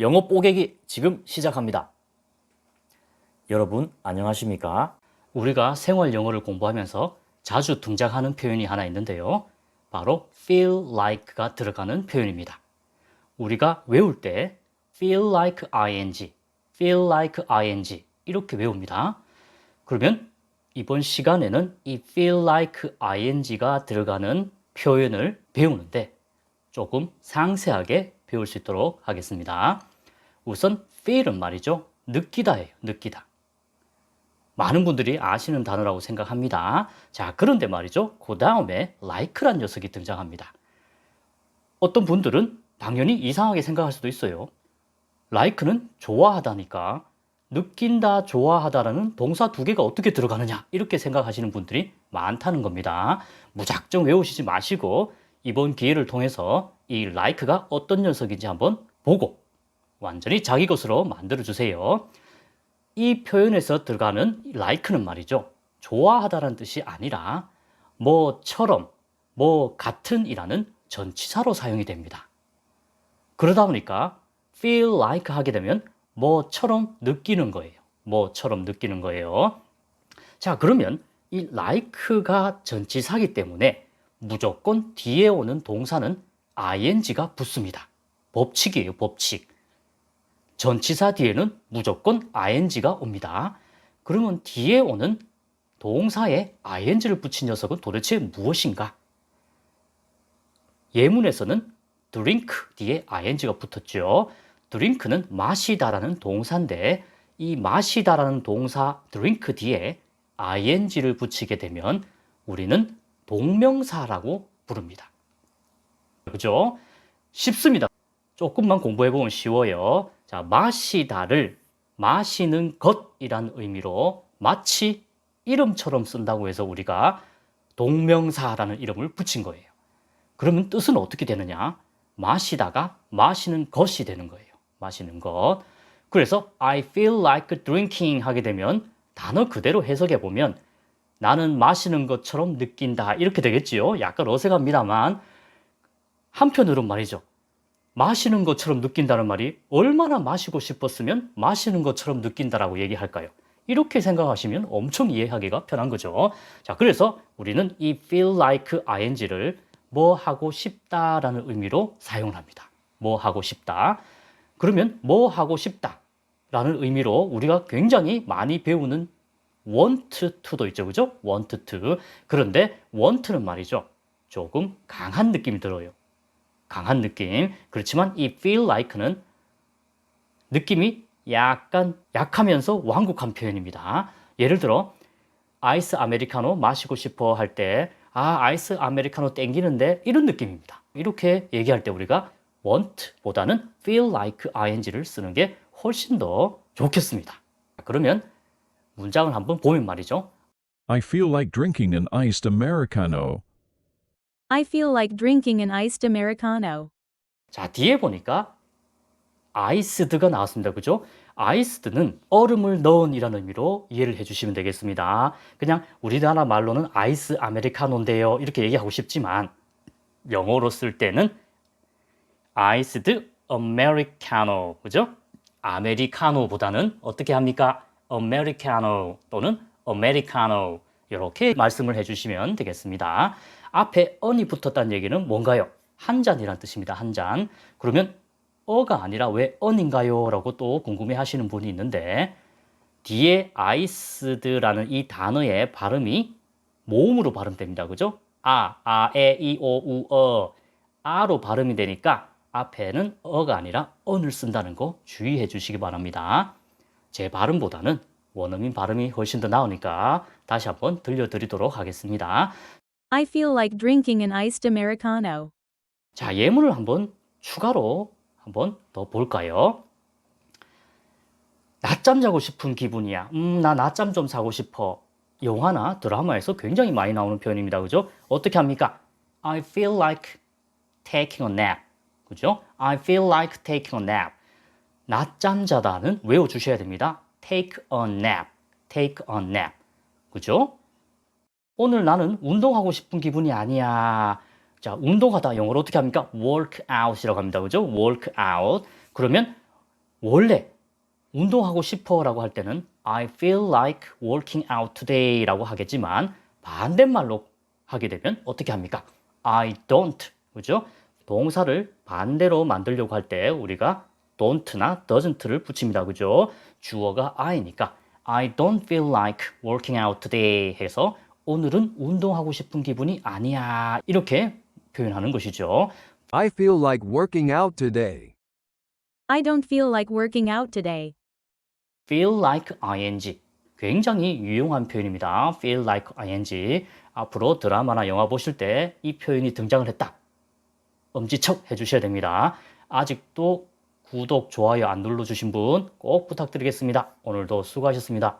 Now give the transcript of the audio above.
영어 뽀개기 지금 시작합니다. 여러분 안녕하십니까? 우리가 생활 영어를 공부하면서 자주 등장하는 표현이 하나 있는데요. 바로 feel like가 들어가는 표현입니다. 우리가 외울 때 feel like ing, feel like ing 이렇게 외웁니다. 그러면 이번 시간에는 이 feel like ing가 들어가는 표현을 배우는데 조금 상세하게 배울 수 있도록 하겠습니다. 우선 feel은 말이죠. 느끼다예요. 느끼다. 많은 분들이 아시는 단어라고 생각합니다. 자, 그런데 말이죠. 그 다음에 like란 녀석이 등장합니다. 어떤 분들은 당연히 이상하게 생각할 수도 있어요. like는 좋아하다니까 느낀다, 좋아하다라는 동사 두 개가 어떻게 들어가느냐 이렇게 생각하시는 분들이 많다는 겁니다. 무작정 외우시지 마시고 이번 기회를 통해서 이 like가 어떤 녀석인지 한번 보고 완전히 자기 것으로 만들어 주세요. 이 표현에서 들어가는 like는 말이죠. 좋아하다라는 뜻이 아니라 뭐처럼, 뭐 같은이라는 전치사로 사용이 됩니다. 그러다 보니까 feel like 하게 되면 뭐처럼 느끼는 거예요. 뭐처럼 느끼는 거예요. 자, 그러면 이 like가 전치사기 때문에 무조건 뒤에 오는 동사는 ing가 붙습니다. 법칙이에요, 법칙. 전치사 뒤에는 무조건 ing가 옵니다. 그러면 뒤에 오는 동사에 ing를 붙인 녀석은 도대체 무엇인가? 예문에서는 drink 뒤에 ing가 붙었죠. drink는 마시다라는 동사인데 이 마시다라는 동사 drink 뒤에 ing를 붙이게 되면 우리는 동명사라고 부릅니다. 그죠? 쉽습니다. 조금만 공부해 보면 쉬워요. 자, 마시다를 마시는 것이란 의미로 마치 이름처럼 쓴다고 해서 우리가 동명사라는 이름을 붙인 거예요. 그러면 뜻은 어떻게 되느냐? 마시다가 마시는 것이 되는 거예요. 마시는 것. 그래서 I feel like drinking 하게 되면 단어 그대로 해석해 보면 나는 마시는 것처럼 느낀다. 이렇게 되겠지요. 약간 어색합니다만 한편으로 말이죠. 마시는 것처럼 느낀다는 말이 얼마나 마시고 싶었으면 마시는 것처럼 느낀다라고 얘기할까요? 이렇게 생각하시면 엄청 이해하기가 편한 거죠. 자, 그래서 우리는 이 feel like ing를 뭐 하고 싶다라는 의미로 사용을 합니다. 뭐 하고 싶다. 그러면 뭐 하고 싶다라는 의미로 우리가 굉장히 많이 배우는 want to도 있죠. 그죠? want to. 그런데 want는 말이죠. 조금 강한 느낌이 들어요. 강한 느낌. 그렇지만 이 feel like는 느낌이 약간 약하면서 완곡한 표현입니다. 예를 들어 아이스 아메리카노 마시고 싶어 할 때 아, 아이스 아메리카노 땡기는데 이런 느낌입니다. 이렇게 얘기할 때 우리가 want보다는 feel like ing를 쓰는 게 훨씬 더 좋겠습니다. 그러면 문장을 한번 보면 말이죠. I feel like drinking an iced Americano. I feel like drinking an iced Americano. 자, 뒤에 보니까 아이스드가 나왔습니다. 그죠? 아이스드는 얼음을 넣은 이라는 의미로 이해를 해주시면 되겠습니다. 그냥 우리나라 말로는 아이스 아메리카노인데요. 이렇게 얘기하고 싶지만 영어로 쓸 때는 아이스드 아메리카노. 그죠? 아메리카노보다는 어떻게 합니까? 아메리카노 또는 아메리카노 이렇게 말씀을 해주시면 되겠습니다. 앞에 언이 붙었다는 얘기는 뭔가요? 한 잔이란 뜻입니다. 한 잔. 그러면 어가 아니라 왜 언인가요? 라고 또 궁금해 하시는 분이 있는데 뒤에 아이스드라는 이 단어의 발음이 모음으로 발음됩니다. 그죠? 아, 아, 에, 이, 오, 우, 어. 아로 발음이 되니까 앞에는 어가 아니라 언을 쓴다는 거 주의해 주시기 바랍니다. 제 발음보다는 원어민 발음이 훨씬 더 나오니까 다시 한번 들려드리도록 하겠습니다. I feel like drinking an iced Americano. 자, 예문을 한번 추가로 한번 더 볼까요? 낮잠 자고 싶은 기분이야. 음, 나 낮잠 좀 자고 싶어. 영화나 드라마에서 굉장히 많이 나오는 표현입니다. 그죠? 어떻게 합니까? I feel like taking a nap. 그죠? I feel like taking a nap. 낮잠 자다는 외워 주셔야 됩니다. take a nap. take a nap. 그죠? 오늘 나는 운동하고 싶은 기분이 아니야. 자, 운동하다 영어로 어떻게 합니까? work out이라고 합니다. 그죠? work out. 그러면 원래 운동하고 싶어라고 할 때는 I feel like working out today라고 하겠지만 반대말로 하게 되면 어떻게 합니까? I don't. 그죠? 동사를 반대로 만들려고 할 때 우리가 don't나 doesn't를 붙입니다. 그죠? 주어가 I니까 I don't feel like working out today 해서 오늘은 운동하고 싶은 기분이 아니야. 이렇게 표현하는 것이죠. I feel like working out today. I don't feel like working out today. feel like ing. 굉장히 유용한 표현입니다. feel like ing. 앞으로 드라마나 영화 보실 때 이 표현이 등장을 했다. 엄지척 해주셔야 됩니다. 아직도 구독, 좋아요 안 눌러주신 분 꼭 부탁드리겠습니다. 오늘도 수고하셨습니다.